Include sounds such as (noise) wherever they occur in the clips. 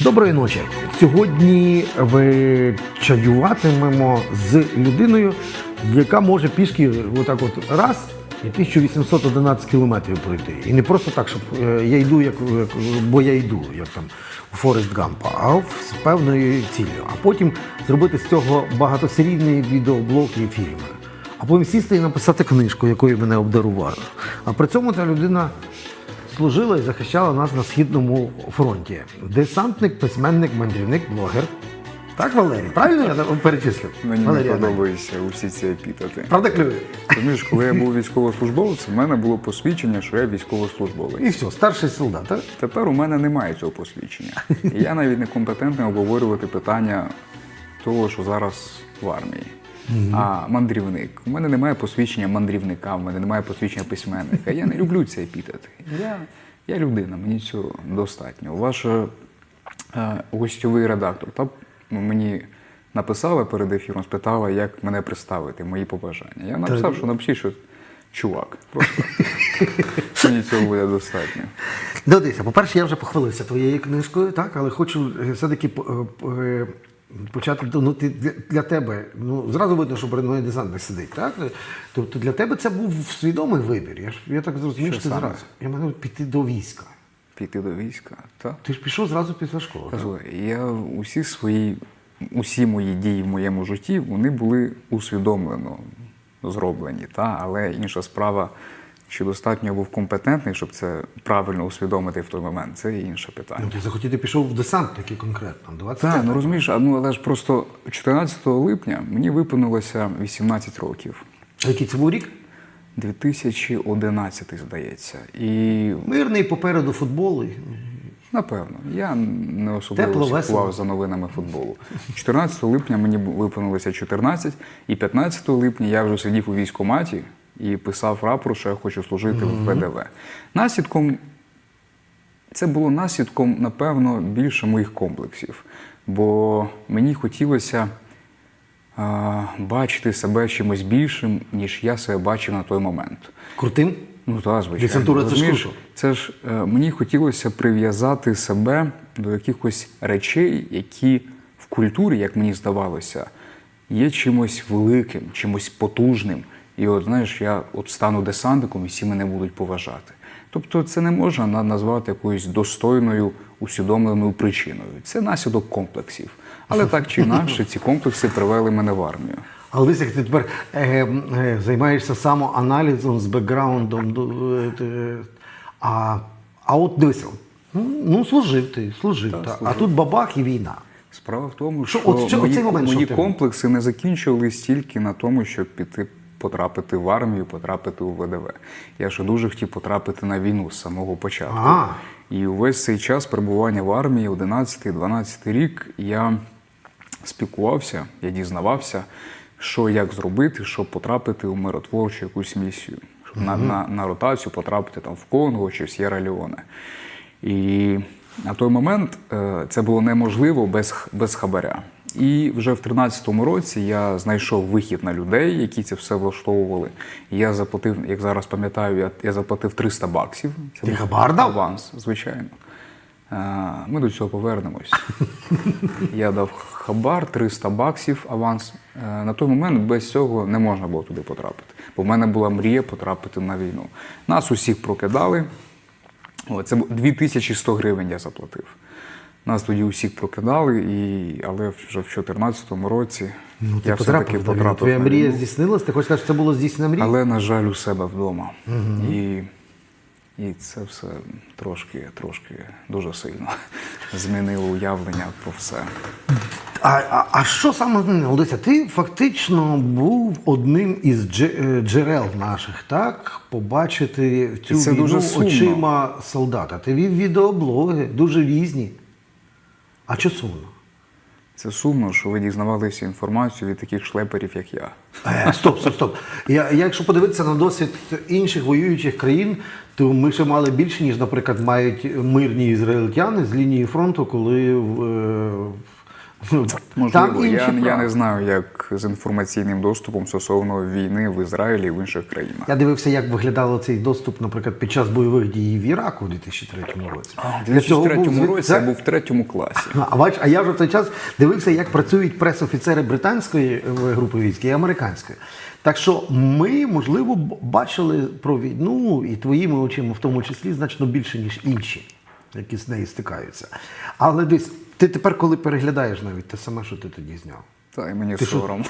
Доброї ночі. Сьогодні вечаюватимемо з людиною, яка може пішки отак от раз і 1811 кілометрів пройти. І не просто так, щоб е, я йду, як бо я йду, як там у Форест Гампа, а з певною ціллю. А потім зробити з цього багатосерійний відеоблог і фільми. А потім сісти і написати книжку, якою мене обдарували. А при цьому ця людина служила і захищала нас на східному фронті. Десантник, письменник, мандрівник, блогер. Так, Валерій? Правильно я перечислив? Мені Валерій не Іванович. подобаються усі ці епітети. Правда клює? Розумієш, коли я був військовослужбовцем, в мене було посвідчення, що я військовослужбовець. І все, старший солдат. Так? Тепер у мене немає цього посвідчення. І я навіть не компетентний обговорювати питання того, що зараз в армії. А мандрівник. У мене немає посвідчення мандрівника, у мене немає посвідчення письменника. Я не люблю ці епітети. Я, я людина, мені цього достатньо. Ваш е, гостьовий редактор та мені написала перед ефіром, спитала, як мене представити, мої побажання. Я написав, що напишіть, що чувак. Просто (laughs) мені цього буде достатньо. Ну, дивися, по-перше, я вже похвалився твоєю книжкою, так, але хочу е, все-таки по- почати. Ну, ти для, для тебе, ну, зразу видно, що перед мною десантник сидить, так? Тобто для тебе це був свідомий вибір. Я, ж, я так зрозумів, Що що ти саме? зразу. Я маю піти до війська. Піти до війська, так? Ти ж пішов зразу після школи. так? Я усі свої, усі мої дії в моєму житті вони були усвідомлено зроблені. Та? Але інша справа, чи достатньо був компетентний, щоб це правильно усвідомити в той момент, це інше питання. Ну, ти захотів, ти пішов в десантники конкретно. 20 Так, ну розумієш, а, ну але ж просто 14 липня мені виповнилося 18 років. А який це був рік? 2011, здається. І Мирний попереду футбол. Напевно, я не особливо слідкував за новинами футболу. 14 липня мені виповнилося 14, і 15 липня я вже сидів у військкоматі і писав рапорт, що я хочу служити в ВДВ. Наслідком це було наслідком, напевно, більше моїх комплексів, бо мені хотілося а, бачити себе чимось більшим, ніж я себе бачив на той момент. Крутим? Ну так, звичайно. Десантура це ж круто. Це ж е, мені хотілося прив'язати себе до якихось речей, які в культурі, як мені здавалося, є чимось великим, чимось потужним. І от знаєш, я от стану десантником і всі мене будуть поважати. Тобто це не можна назвати якоюсь достойною, усвідомленою причиною. Це наслідок комплексів. Але так чи інакше, ці комплекси привели мене в армію. Але як ти тепер е, е, займаєшся самоаналізом з бекграундом. е, е, а, а от дивися, ну служив ти, служив. Так, та. а тут бабах і війна. Справа в тому, Що- що, от що- мої, момент, мої тебе? комплекси не закінчувались тільки на тому, щоб піти потрапити в армію, потрапити у ВДВ. Я ще дуже хотів потрапити на війну з самого початку. А. І увесь цей час перебування в армії, 11-12 рік, я спілкувався, я дізнавався, що як зробити, щоб потрапити у миротворчу якусь місію. Щоб на, на, на ротацію потрапити там в Конго чи в Сєра Леоне. І на той момент е, це було неможливо без, без хабаря. І вже в 13-му році я знайшов вихід на людей, які це все влаштовували. І я заплатив, як зараз пам'ятаю, я, я заплатив 300 баксів. Це Ти? Аванс, звичайно. Е, Ми до цього повернемось. (laughs) Я дав хабар 300 баксів аванс. Е, На той момент без цього не можна було туди потрапити. Бо в мене була мрія потрапити на війну. Нас усіх прокидали. О, Це бу- 2100 гривень я заплатив. Нас тоді усіх прокидали, і... але вже в 2014 році Ну, ти я все-таки потрапив. Твоя мрія війну. здійснилась? Ти хочеш сказати, що це було здійснена мрія? Але, на жаль, у себе вдома. І, і це все трошки, трошки дуже сильно (laughs) змінило уявлення про все. А, а, а що саме змінило? Дивися, ти фактично був одним із е, джерел наших, так? Побачити цю це війну дуже очима солдата. Ти вів відеоблоги, дуже різні. А що сумно? Це сумно, що ви дізнавалися інформацію від таких шлеперів, як я. Е, стоп, стоп, стоп. Я, я, якщо подивитися на досвід інших воюючих країн, то ми ще мали більше, ніж, наприклад, мають мирні ізраїльтяни з лінії фронту, коли в, е, Можливо, інші я, я не знаю, як з інформаційним доступом стосовно війни в Ізраїлі і в інших країнах. Я дивився, як виглядав цей доступ, наприклад, під час бойових дій в Іраку у 2003 році. У Для цього був 2003 році це- я був в третьому класі. А бач, а я вже в той час дивився, як працюють пресофіцери британської е, групи військ і американської. Так що ми, можливо, бачили про війну і твоїми очима, в тому числі, значно більше, ніж інші, які з нею стикаються. Але десь, ти тепер, коли переглядаєш навіть те саме, що ти тоді зняв. Та й мені Ти що?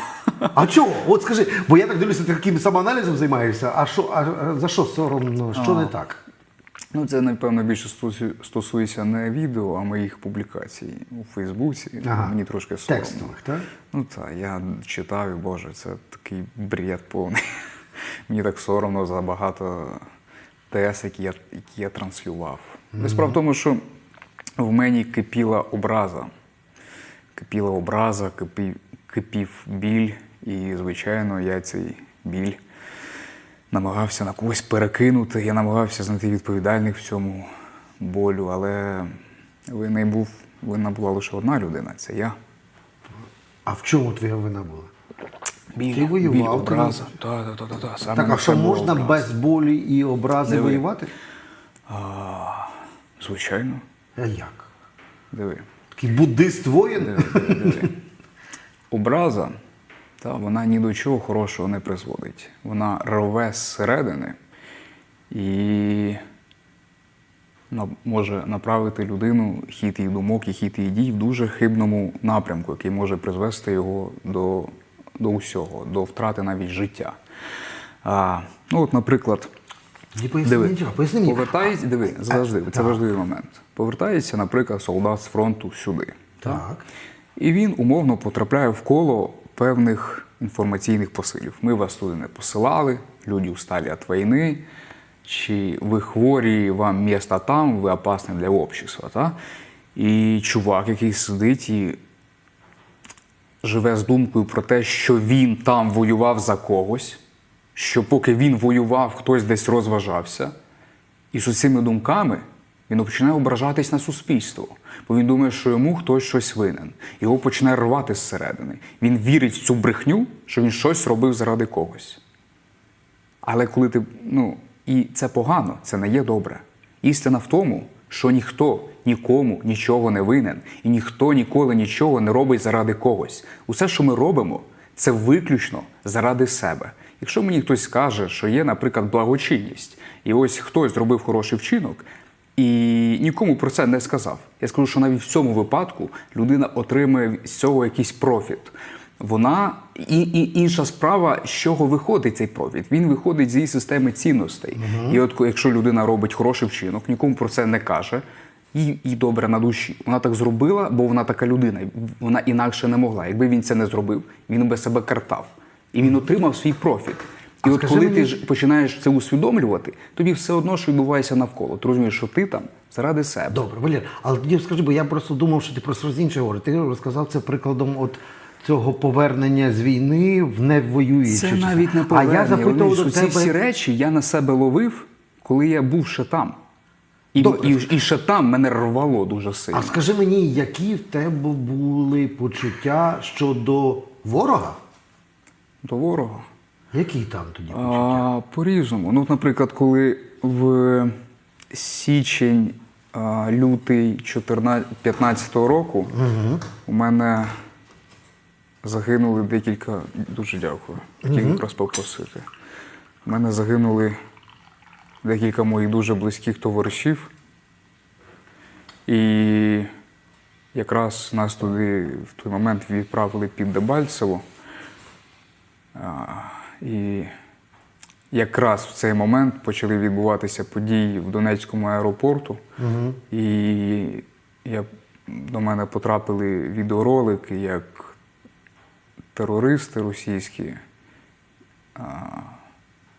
А чого? От скажи, бо я так дивлюся, ти таким самоаналізом займаєшся. А що, а, а за що соромно? Що не так? Ну, це, напевно, більше стосується не відео, а моїх публікацій у Фейсбуці. Ага. Мені трошки соромно. Текстових, так? Ну так, я читаю, боже, це такий бред повний. (laughs) Мені так соромно за багато тез, які я, які я транслював. Mm Справа в тому, що в мені кипіла образа. Кипіла образа, кипів, кипів біль, і, звичайно, я цей біль намагався на когось перекинути. Я намагався знайти відповідальних в цьому болю, але винний був, винна була лише одна людина це я. А в чому твоя вина була? Біль, Ти воював, біль, образа. Так, так, так, так. Саме Так, а що можна образа. без болі і образи Диви. воювати? А, звичайно. А як? Диви. Такий буддист воїн? Диви, диви, диви. Образа, та, вона ні до чого хорошого не призводить. Вона рве зсередини і може направити людину хід її думок і хід її дій в дуже хибному напрямку, який може призвести його до, до усього, до втрати навіть життя. А, ну, от, наприклад, Ні, поясни мені, нічого, поясни мені. Повертається, диви, завжди, це важливий момент. Повертається, наприклад, солдат з фронту сюди. Так. І він умовно потрапляє в коло певних інформаційних посилів. Ми вас туди не посилали, люди устали від війни, чи ви хворі, вам місто там, ви опасні для общества. Та? І чувак, який сидить і живе з думкою про те, що він там воював за когось, що поки він воював, хтось десь розважався. І з цими думками він починає ображатись на суспільство, бо він думає, що йому хтось щось винен. Його починає рвати зсередини. Він вірить в цю брехню, що він щось робив заради когось. Але коли ти. Ну, і це погано, це не є добре. Істина в тому, що ніхто нікому нічого не винен, і ніхто ніколи нічого не робить заради когось. Усе, що ми робимо, це виключно заради себе. Якщо мені хтось скаже, що є, наприклад, благочинність, і ось хтось зробив хороший вчинок, і нікому про це не сказав. Я скажу, що навіть в цьому випадку людина отримує з цього якийсь профіт. Вона і, і інша справа, з чого виходить цей профіт. Він виходить з її системи цінностей. І от якщо людина робить хороший вчинок, нікому про це не каже, їй, їй добре на душі. Вона так зробила, бо вона така людина. Вона інакше не могла. Якби він це не зробив, він би себе картав. І він отримав свій профіт. І А от коли мені- ти ж починаєш це усвідомлювати, тобі все одно, що відбувається навколо. Ти розумієш, що ти там заради себе. Добре, Валер, але тоді скажи, бо я просто думав, що ти про щось інше говориш. Ти розказав це прикладом от цього повернення з війни в невоюючу. Це навіть не А я запитував до що тебе. ці всі речі я на себе ловив, коли я був ще там. І, Добре. і, і ще там мене рвало дуже сильно. А скажи мені, які в тебе були почуття щодо ворога? До ворога. Які там тоді почуття? По-різному. Ну, наприклад, коли в січень, а, лютий 2015 року у мене загинули декілька. Дуже дякую. Хотів якраз попросити. У мене загинули декілька моїх дуже близьких товаришів. І якраз нас туди в той момент відправили під Дебальцево. І якраз в цей момент почали відбуватися події в Донецькому аеропорту. І я, до мене потрапили відеоролики, як терористи російські.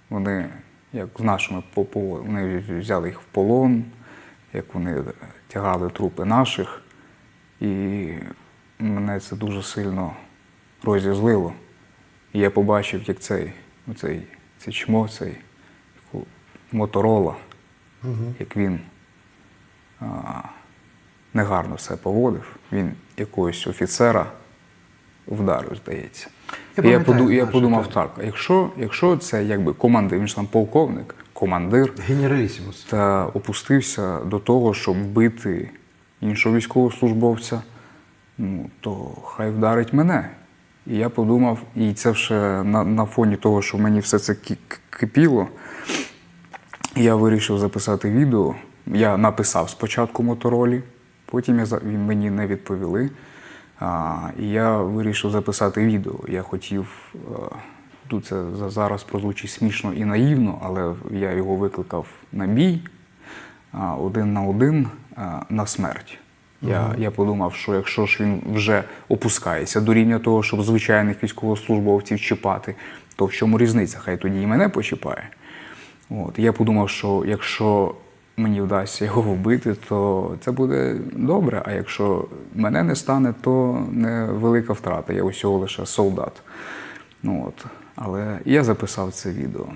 Вони, як з нашими вони взяли їх в полон, як вони тягали трупи наших. І мене це дуже сильно розізлило. І я побачив, як цей, цей, цей чмо, цей Моторола, як він а, негарно себе поводив. Він якогось офіцера вдарив, здається. Я І я, поду, я подумав так. якщо, якщо це якби командир, він ж там полковник, командир, Генералісімус. та опустився до того, щоб бити іншого військовослужбовця, ну, то хай вдарить мене. І я подумав, і це ще на, на фоні того, що мені все це ки- ки- кипіло, я вирішив записати відео. Я написав спочатку моторолі, потім я, мені не відповіли. А, і я вирішив записати відео. Я хотів, е, тут це за- зараз прозвучить смішно і наївно, але я його викликав на бій один на один на смерть. Я, я подумав, що якщо ж він вже опускається до рівня того, щоб звичайних військовослужбовців чіпати, то в чому різниця? Хай тоді і мене почіпає. От. Я подумав, що якщо мені вдасться його вбити, то це буде добре. А якщо мене не стане, то невелика втрата. Я усього лише солдат. Ну, от. Але я записав це відео.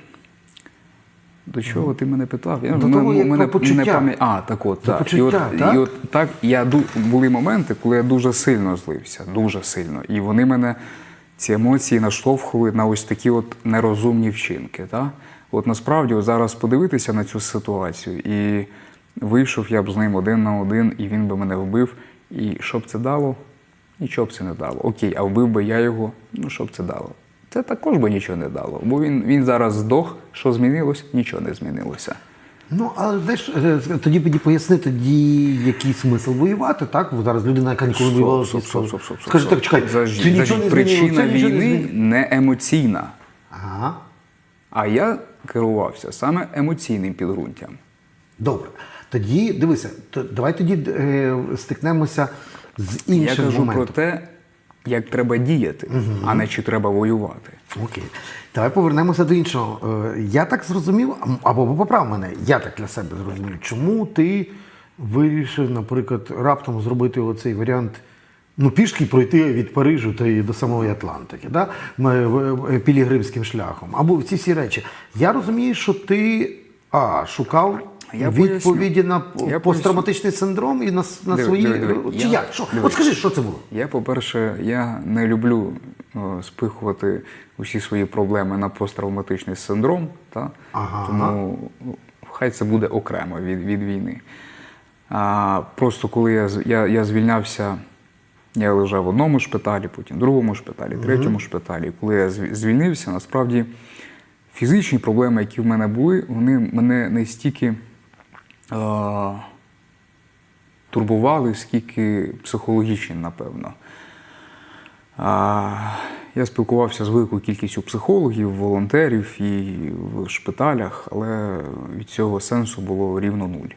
До чого ти мене питав? Я, До мене- того, як мене, про почуття. не пам'ят- А, так от, так. почуття, і от, так? І от так я були моменти, коли я дуже сильно злився, дуже сильно. І вони мене, ці емоції наштовхували на ось такі от нерозумні вчинки. Так? От насправді, от зараз подивитися на цю ситуацію, і вийшов я б з ним один на один, і він би мене вбив. І що б це дало? Нічого б це не дало. Окей, а вбив би я його, ну що б це дало? Це також би нічого не дало. Бо він, він зараз здох, що змінилось? Нічого не змінилося. Ну, але знаєш, е, тоді тоді поясни тоді, який смисл воювати, так? Бо зараз людина, яка ніколи не Стоп, воювала. стоп, стоп, стоп, стоп, Скажи так, чекай, це нічого заждіть. не Причина це нічого не війни не емоційна. Ага. А я керувався саме емоційним підґрунтям. Добре. Тоді дивися, то, давай тоді е, стикнемося з Я іншим кажу моментом. про те, як треба діяти, а не чи треба воювати. Окей. Давай повернемося до іншого. Е, Я так зрозумів, або поправ мене, я так для себе зрозумів. Чому ти вирішив, наприклад, раптом зробити оцей варіант, ну, пішки пройти від Парижу та й до самої Атлантики, да? Е, в- е, пілігримським шляхом, або ці всі речі. Я розумію, що ти а, шукав Я відповіді поясню. на Я посттравматичний синдром і на, на Диви, свої. диви, диви. Чи Я- як? Що? диви. От скажи, що це було? Я, по-перше, я не люблю е, спихувати усі свої проблеми на посттравматичний синдром, та? Ага. тому хай це буде окремо від, від війни. А, просто коли я, я, я звільнявся, я лежав в одному шпиталі, потім в другому шпиталі, третьому шпиталі. Коли я звільнився, насправді фізичні проблеми, які в мене були, вони мене не стільки. Турбували, скільки психологічні, напевно. Я спілкувався з великою кількістю психологів, волонтерів і в шпиталях, але від цього сенсу було рівно нуль.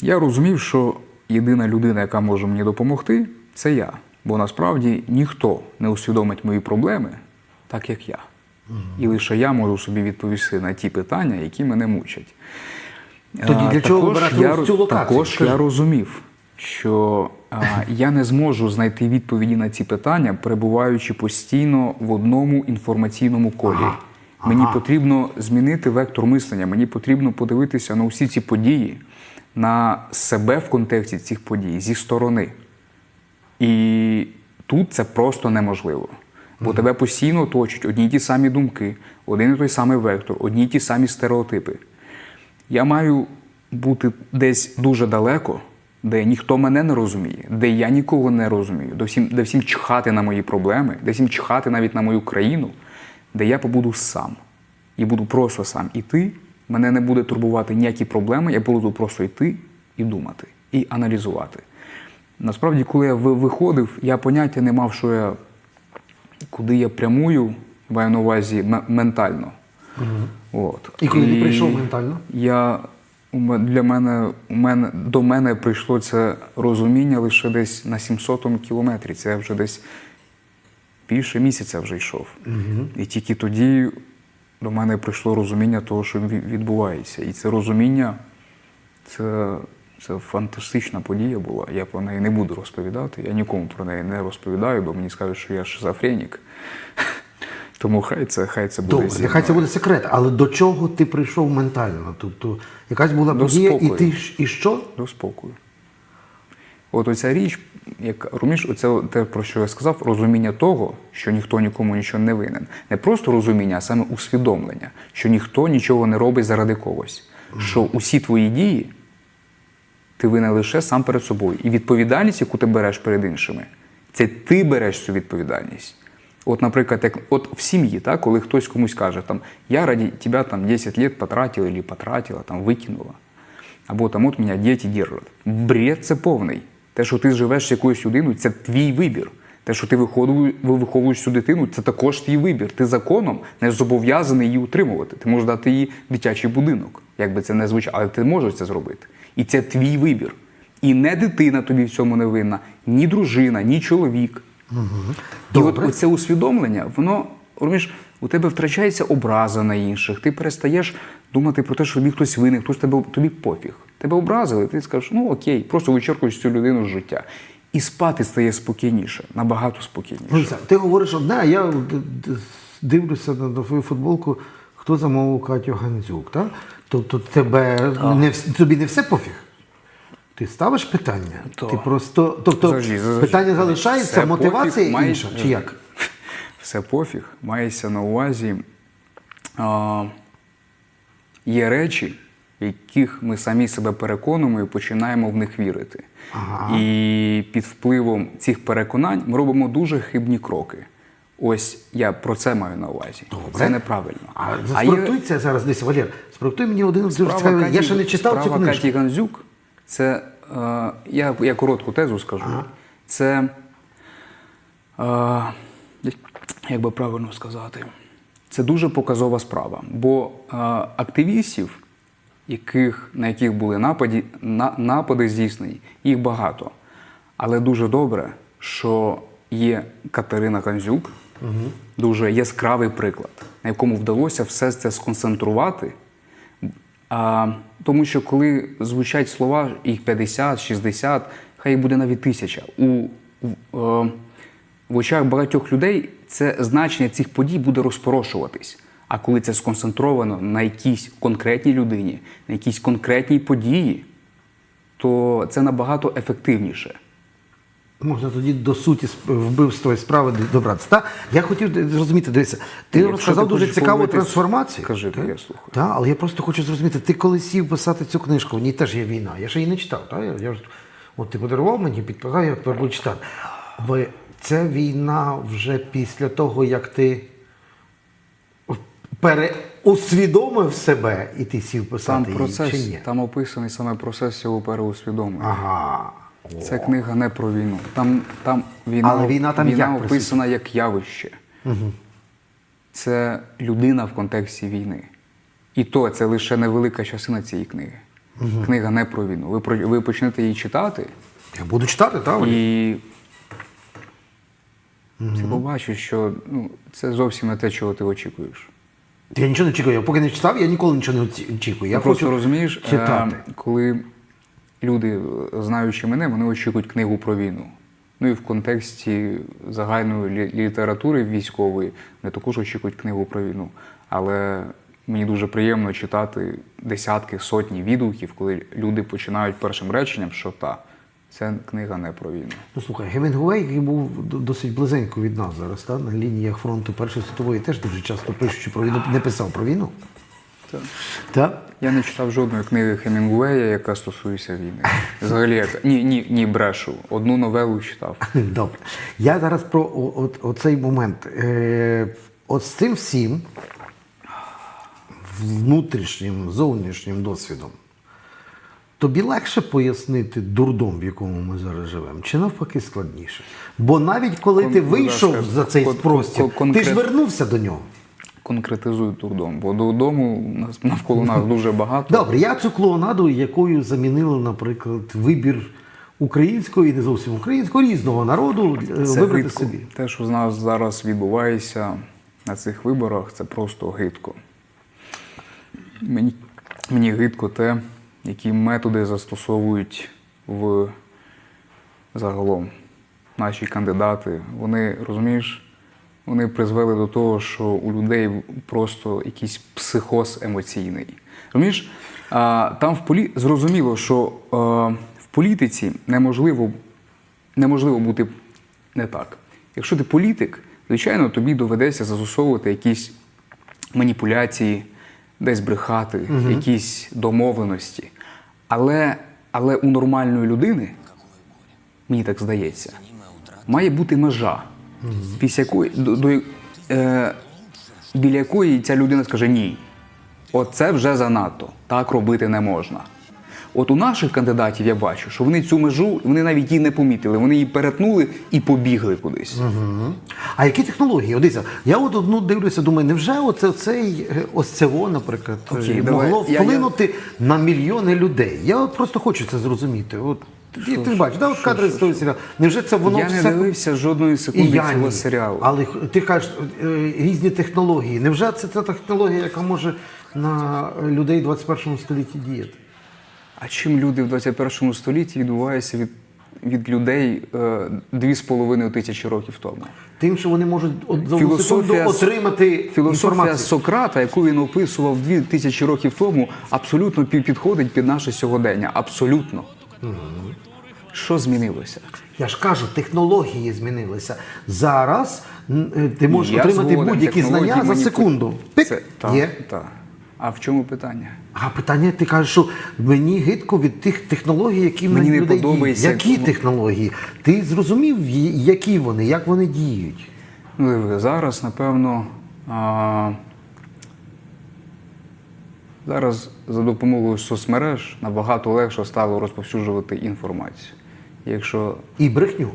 Я розумів, що єдина людина, яка може мені допомогти, це я. Бо насправді ніхто не усвідомить мої проблеми, так як я. І лише я можу собі відповісти на ті питання, які мене мучать. Тоді для чого також я, цю локацію? Також Скажи. я розумів, що а, я не зможу знайти відповіді на ці питання, перебуваючи постійно в одному інформаційному колі. Ага, Мені ага. потрібно змінити вектор мислення, мені потрібно подивитися на усі ці події, на себе в контексті цих подій зі сторони. І тут це просто неможливо. Бо тебе постійно оточують одні й ті самі думки, один і той самий вектор, одні й ті самі стереотипи. Я маю бути десь дуже далеко, де ніхто мене не розуміє, де я нікого не розумію, де всім, де всім чхати на мої проблеми, де всім чхати навіть на мою країну, де я побуду сам. І буду просто сам іти. Мене не буде турбувати ніякі проблеми, я буду просто йти і думати, і аналізувати. Насправді, коли я виходив, я поняття не мав, що я куди я прямую, маю на увазі м- ментально. От. І коли ти прийшов ментально? Я, для мене, у мене, до мене прийшло це розуміння лише десь на 700 кілометрі. Це я вже десь більше місяця вже йшов. І тільки тоді до мене прийшло розуміння того, що відбувається. І це розуміння це, це фантастична подія була. Я про неї не буду розповідати. Я нікому про неї не розповідаю, бо мені скажуть, що я шизофренік. Тому хай це, хай це буде Добре, нехай це буде секрет, але до чого ти прийшов ментально? Тобто якась була До подія, і ти і що? До спокою. От оця річ, як розумієш, оце те, про що я сказав, розуміння того, що ніхто нікому нічого не винен. Не просто розуміння, а саме усвідомлення, що ніхто нічого не робить заради когось. Що усі твої дії ти винен лише сам перед собою. І відповідальність, яку ти береш перед іншими, це ти береш цю відповідальність. От, наприклад, як от в сім'ї, так, коли хтось комусь каже, там, я ради тебе там, 10 лет потратила или потратила, там, викинула. Або там от мене діти держать. Бред це повний. Те, що ти живеш з якоюсь людиною, це твій вибір. Те, що ти виховуєш цю дитину, це також твій вибір. Ти законом не зобов'язаний її утримувати. Ти можеш дати їй дитячий будинок, як би це не звучало, але ти можеш це зробити. І це твій вибір. І не дитина тобі в цьому не винна, ні дружина, ні чоловік. І от оце усвідомлення, воно розумієш, у тебе втрачається образа на інших. Ти перестаєш думати про те, що тобі хтось винен, хтось тебе тобі пофіг. Тебе образили, ти скажеш, ну окей, просто вичеркуєш цю людину з життя. І спати стає спокійніше, набагато спокійніше. Ти говориш одне, а я д- д- дивлюся на, на твою футболку, хто замовив Катю Гандзюк, так? Тобто тебе не, тобі не все пофіг. Ти ставиш питання. То. Ти просто, тобто Завжди, завжди. питання залишається, Все мотивація пофіг, має- чи як? (laughs) Все пофіг, мається на увазі. А, є речі, яких ми самі себе переконуємо і починаємо в них вірити. Ага. І під впливом цих переконань ми робимо дуже хибні кроки. Ось я про це маю на увазі. Добре. Це неправильно. А є запроектуй це зараз десь, Валер. Спроектуй мені один цікавий. Я ще не читав цю справа книжку. Каті Гандзюк, це я, я коротку тезу скажу. Це е, як би правильно сказати, це дуже показова справа. Бо е, активістів, яких, на яких були нападі, на, напади здійснені, їх багато. Але дуже добре, що є Катерина Гандзюк, дуже яскравий приклад, на якому вдалося все це сконцентрувати. А, тому що коли звучать слова, їх 50, 60, хай буде навіть тисяча. У, в, е, в очах багатьох людей це значення цих подій буде розпорошуватись. А коли це сконцентровано на якійсь конкретній людині, на якійсь конкретній події, то це набагато ефективніше. Можна тоді до суті вбивства і справи добратися. Та? Я хотів зрозуміти, дивися, ти Якщо розказав ти дуже цікаву трансформацію. скажи, Та? я слухаю. Та, але я просто хочу зрозуміти, ти коли сів писати цю книжку, в ній теж є війна. Я ще її не читав. Та? Я, я от ти подарував мені, підписав, я тепер буду читати. Ви, це війна вже після того, як ти переусвідомив себе і ти сів Там писати її, процес, чи ні? там описаний саме процес цього переусвідомлення. Ага. Це книга не про війну. Там, там війна, Але війна там як описана як явище. Це людина в контексті війни. І то це лише невелика частина цієї книги. Книга не про війну. Ви, про- ви почнете її читати, Я буду читати, так? І ти побачиш, що ну, це зовсім не те, чого ти очікуєш. Я нічого не чекаю. Я поки не читав, я ніколи нічого не очікую. Я Ну, просто розумієш, читати. е, коли люди, е, знаючи мене, вони очікують книгу про війну. Ну і в контексті загальної лі- літератури військової вони також очікують книгу про війну. Але мені дуже приємно читати десятки, сотні відгуків, коли люди починають першим реченням, що та, це книга не про війну. Ну слухай, Гемінгуей, який був досить близенько від нас зараз, та? на лініях фронту Першої світової, теж дуже часто пишучи про війну, не писав про війну. Так. Так? Я не читав жодної книги Хемінгуея, яка стосується війни. Взагалі, як- ні, ні, ні, брешу. Одну новелу читав. (laughs) Добре. Я зараз про о- оцей момент. Е, от з цим всім внутрішнім, зовнішнім досвідом. Тобі легше пояснити дурдом, в якому ми зараз живемо, чи навпаки складніше? Бо навіть коли Кон- ти вийшов за цей кон- простір, кон- ти ж вернувся до нього. Конкретизуй дурдом, бо додому навколо нас дуже багато. Добре, я цю клоунаду, якою замінили, наприклад, вибір українського і не зовсім українського, різного народу е, Це вибрати гидко. собі. Те, що з нас зараз відбувається на цих виборах, це просто гидко. Мені, мені гидко те, які методи застосовують в загалом наші кандидати. Вони, розумієш, вони призвели до того, що у людей просто якийсь психоз емоційний. Розумієш, там в полі зрозуміло, що в політиці неможливо, неможливо бути не так. Якщо ти політик, звичайно, тобі доведеться застосовувати якісь маніпуляції, десь брехати, якісь домовленості. Але, але у нормальної людини, мені так здається, має бути межа, після якої, до, до, е, біля якої ця людина скаже ні. Оце вже занадто. Так робити не можна. От у наших кандидатів я бачу, що вони цю межу, вони навіть її не помітили, вони її перетнули і побігли кудись. А які технології? От Дивіться, я от одну дивлюся, думаю, невже оце цей е, ось це во, наприклад, е, Окей, давай. могло Я- я- вплинути на мільйони людей? Я от просто хочу це зрозуміти. От ти, ти бачиш, да, от кадри з того серіалу. Невже це воно я все не дивився жодної і секунди я цього ні. серіалу. Але ти кажеш е, різні технології. Невже це та технологія, яка може на людей 21 столітті діяти? А чим люди в 21 столітті відбуваються від, від людей е, дві з половиною тисячі років тому? Тим, що вони можуть от за одну секунду Філософія, отримати філософія інформацію. Сократа, яку він описував дві тисячі років тому, абсолютно пі- підходить під наше сьогодення. Абсолютно. Що змінилося? Я ж кажу, технології змінилися. Зараз е, ти можеш Я отримати згоден, будь-які технології знання за секунду. Пик, Це, та, є. Та. А в чому питання? А питання, ти кажеш, що мені гидко від тих технологій, які Мені на не людей подобається, діють. Які технології? Ти зрозумів, які вони, як вони діють? Ну, диви, зараз, напевно, а, зараз за допомогою соцмереж набагато легше стало розповсюджувати інформацію. Якщо І брехню.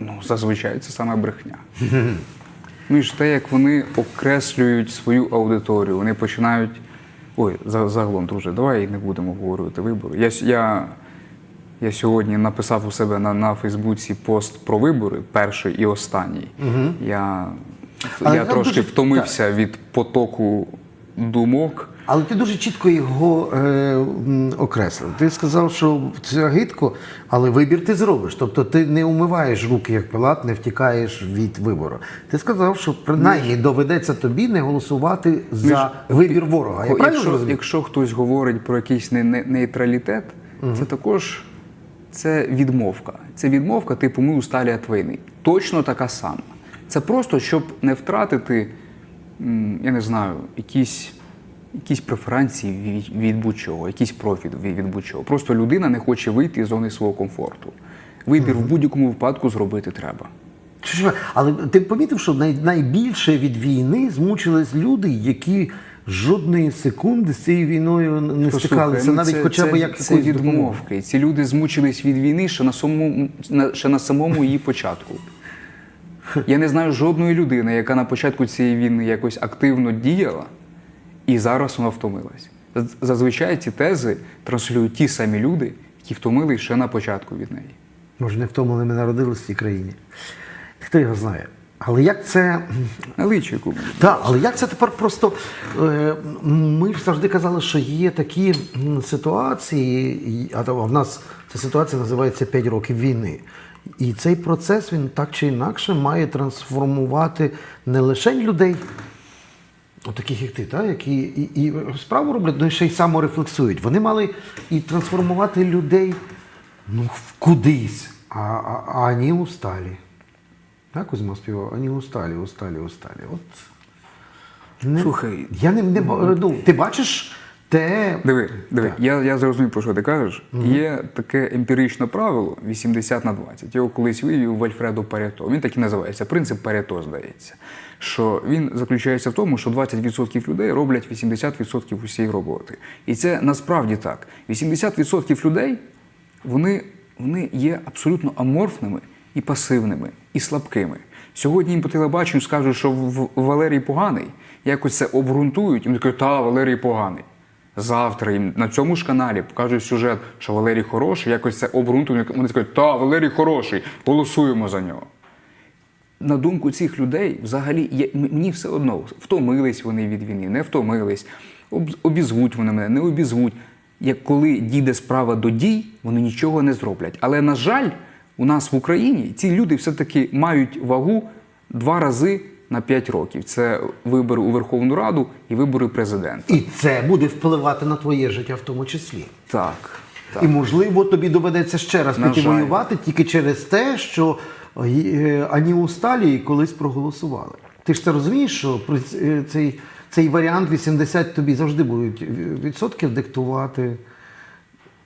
ну, зазвичай це саме брехня. (laughs) Ну і ж те, як вони окреслюють свою аудиторію, вони починають. Ой, за- загалом, друже, давай не будемо обговорювати вибори. Я, я, я сьогодні написав у себе на, на Фейсбуці пост про вибори, перший і останній. Я, я трошки дуже- втомився від потоку думок. Але ти дуже чітко його е, окреслив. Ти сказав, що це гидко, але вибір ти зробиш. Тобто ти не умиваєш руки як пилат, не втікаєш від вибору. Ти сказав, що принаймні доведеться тобі не голосувати за вибір ворога. Я правильно якщо, зрозумів? якщо хтось говорить про якийсь не, не, нейтралітет, це також це відмовка. Це відмовка, типу, ми усталі від війни. Точно така сама. Це просто, щоб не втратити, м, я не знаю, якісь, якісь преференції від, будь-чого, якийсь профіт від, будь-чого. Просто людина не хоче вийти з зони свого комфорту. Вибір в будь-якому випадку зробити треба. Чи Але ти помітив, що най, найбільше від війни змучились люди, які жодної секунди з цією війною не стикалися, ну, навіть це- хоча б це, як це допомогою. відмовки. Ці люди змучились від війни ще на самому, ще на самому її початку. Я не знаю жодної людини, яка на початку цієї війни якось активно діяла, і зараз вона втомилась. Зазвичай ці тези транслюють ті самі люди, які втомились ще на початку від неї. Може, не в тому ми народилися в цій країні. Хто його знає? Але як це. На личику. Так, але як це тепер просто. е, Ми ж завжди казали, що є такі ситуації, а в нас ця ситуація називається 5 років війни. І цей процес він так чи інакше має трансформувати не лише людей, таких як ти, та, які і, і справу роблять, ну і ще й саморефлексують. Вони мали і трансформувати людей ну, в кудись, а, а, а ані усталі. Так, Кузьма співав, ані усталі, усталі, усталі. От. Не, Слухай. я не, не ну, ти бачиш те. Диви, диви, Так. я, я зрозумів, про що ти кажеш. Є таке емпіричне правило 80 на 20. Його колись вивів Вальфредо Парето. Він так і називається. Принцип Парето, здається. Що він заключається в тому, що 20% людей роблять 80% усієї роботи. І це насправді так. 80% людей вони, вони є абсолютно аморфними і пасивними, і слабкими. Сьогодні їм по телебаченню скажуть, що в- в- Валерій поганий, якось це обґрунтують, і вони кажуть, та, Валерій поганий. Завтра їм на цьому ж каналі покажуть сюжет, що Валерій хороший, якось це обґрунтують. Вони скажуть, та, Валерій хороший, голосуємо за нього. На думку цих людей, взагалі, є, мені все одно, втомились вони від війни, не втомились, об, обізвуть вони мене, не обізвуть. Як коли дійде справа до дій, вони нічого не зроблять. Але, на жаль, у нас в Україні ці люди все-таки мають вагу два рази на п'ять років. Це вибори у Верховну Раду і вибори президента. І це буде впливати на твоє життя в тому числі. Так. І можливо тобі доведеться ще раз піти воювати тільки через те, що е, ані Усталі колись проголосували. Ти ж це розумієш, що е, цей, цей варіант 80 тобі завжди будуть відсотків диктувати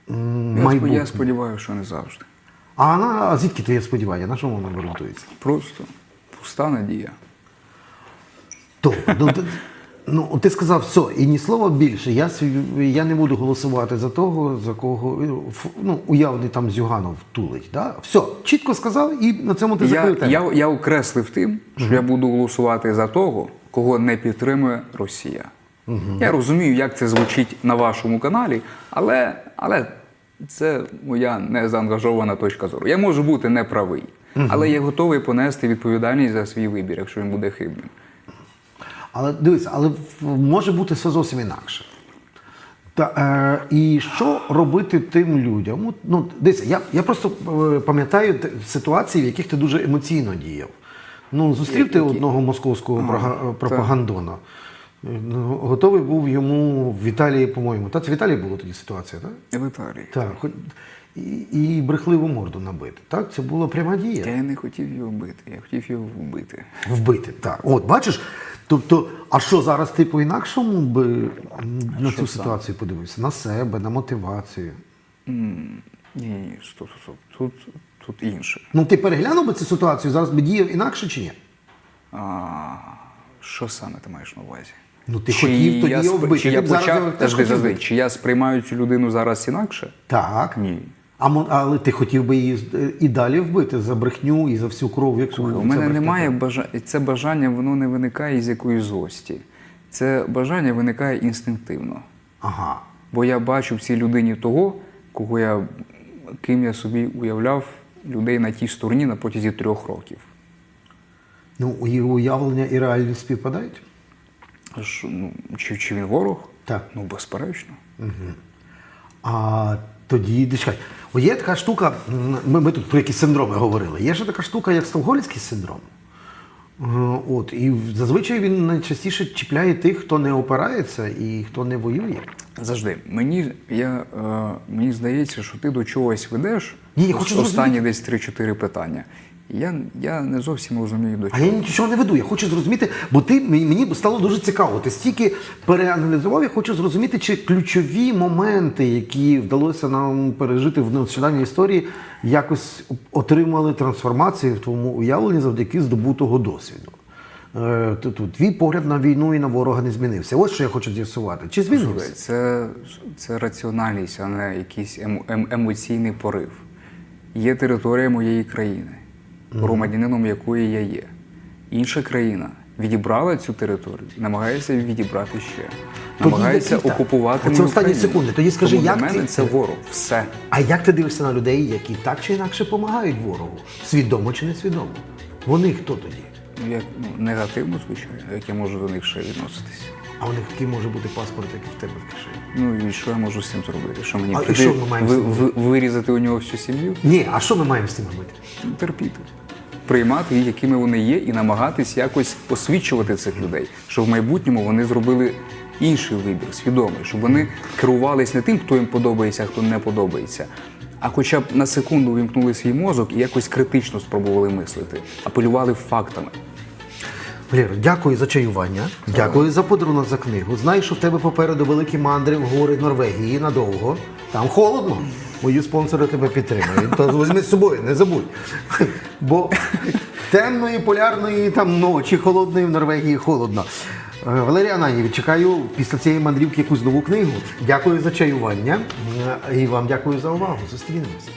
майбутнє. я сподіваюся, що не завжди. А, на, а звідки твоє сподівання? На чому воно ґрунтується? Просто пуста надія. То, ну, ти- ну, ти сказав все, і ні слова більше. Я, свій- я не буду голосувати за того, за кого е, ф- ну, уявний там Зюганов тулить. Да? Все, чітко сказав, і на цьому ти Я, закрив тему. я, я окреслив тим, що я буду голосувати за того, кого не підтримує Росія. Я розумію, як це звучить на вашому каналі, але, але це моя незаангажована точка зору. Я можу бути неправий, але я готовий понести відповідальність за свій вибір, якщо він буде хибним. Але дивись, але може бути все зовсім інакше. Та, е, і що робити тим людям? Ну, дивися, я, я просто е, пам'ятаю ситуації, в яких ти дуже емоційно діяв. Ну, зустрів ти одного московського пропагандона. Ну, Готовий був йому в Італії, по-моєму. Та це в Італії була тоді ситуація, так? В Італії. Так. І, і брехливу морду набити. Так, це була пряма дія. Я не хотів його вбити, я хотів його вбити. Вбити, так. От, бачиш? Тобто, а що зараз ти по-інакшому би на цю ситуацію подивився? На себе, на мотивацію. Ні, ні, стоп, стоп. Тут, тут інше. Ну, ти переглянув би цю ситуацію, зараз би діяв інакше чи ні? А, що саме ти маєш на увазі? Ну, ти хотів тоді я вбити, Чи я зараз почав, його Завжди, хотів завжди. Чи я сприймаю цю людину зараз інакше? Так. Ні. А, але ти хотів би її і далі вбити за брехню і за всю кров, яку У мене немає бажання, це бажання, воно не виникає із якоїсь злості. Це бажання виникає інстинктивно. Ага. Бо я бачу в цій людині того, кого я, ким я собі уявляв людей на тій стороні на протязі трьох років. Ну, і уявлення і реальність співпадають? Аж, ну, чи, чи він ворог? Так. Ну, безперечно. А тоді чекай, О, є така штука, ми, ми тут про якісь синдроми говорили. Є ще така штука, як стокгольмський синдром. Е, От, і зазвичай він найчастіше чіпляє тих, хто не опирається і хто не воює. Завжди. Мені, я, е, мені здається, що ти до чогось ведеш Ні, я хочу останні десь 3-4 питання. Я, я не зовсім розумію до А я нічого не веду. Я хочу зрозуміти, бо ти мені стало дуже цікаво. Ти стільки переаналізував, я хочу зрозуміти, чи ключові моменти, які вдалося нам пережити в нещодавній історії, якось отримали трансформацію в твоєму уявленні завдяки здобутого досвіду. Е, то- то Твій погляд на війну і на ворога не змінився. Ось що я хочу з'ясувати. Чи змінився? Це, це раціональність, а не якийсь ем, ем- емоційний порив. Є територія моєї країни, громадянином якої я є. Інша країна відібрала цю територію, намагається відібрати ще. Намагається так. окупувати мою останні секунди. Тоді скажи, Тому як для мене ти- це ворог. Все. А як ти дивишся на людей, які так чи інакше допомагають ворогу? Свідомо чи несвідомо? Вони хто тоді? Ну, Як, ну, негативно, звичайно, як я можу до них ще відноситися. А у них який може бути паспорт, як і в тебе в кишені? Ну і що я можу з цим зробити? Що мені А і прийти, що ми маємо ви- цим ви- вирізати у нього всю сім'ю? Ні, а що ми маємо з цим робити? Терпіти. Приймати їх, якими вони є, і намагатись якось освічувати цих людей, щоб в майбутньому вони зробили інший вибір, свідомий, щоб вони керувались не тим, хто їм подобається, а хто не подобається. А хоча б на секунду вимкнули свій мозок і якось критично спробували мислити, апелювали фактами. Валера, дякую за чаювання, дякую за подарунок за книгу. Знаю, що в тебе попереду великі мандри в гори Норвегії надовго. Там холодно. Мої спонсори тебе підтримують. То візьми з собою, не забудь. Бо темної, полярної там ночі, холодної в Норвегії холодно. Е, Валерій Ананів, чекаю після цієї мандрівки якусь нову книгу. Дякую за чаювання. Е, І вам дякую за увагу. Зустрінемося.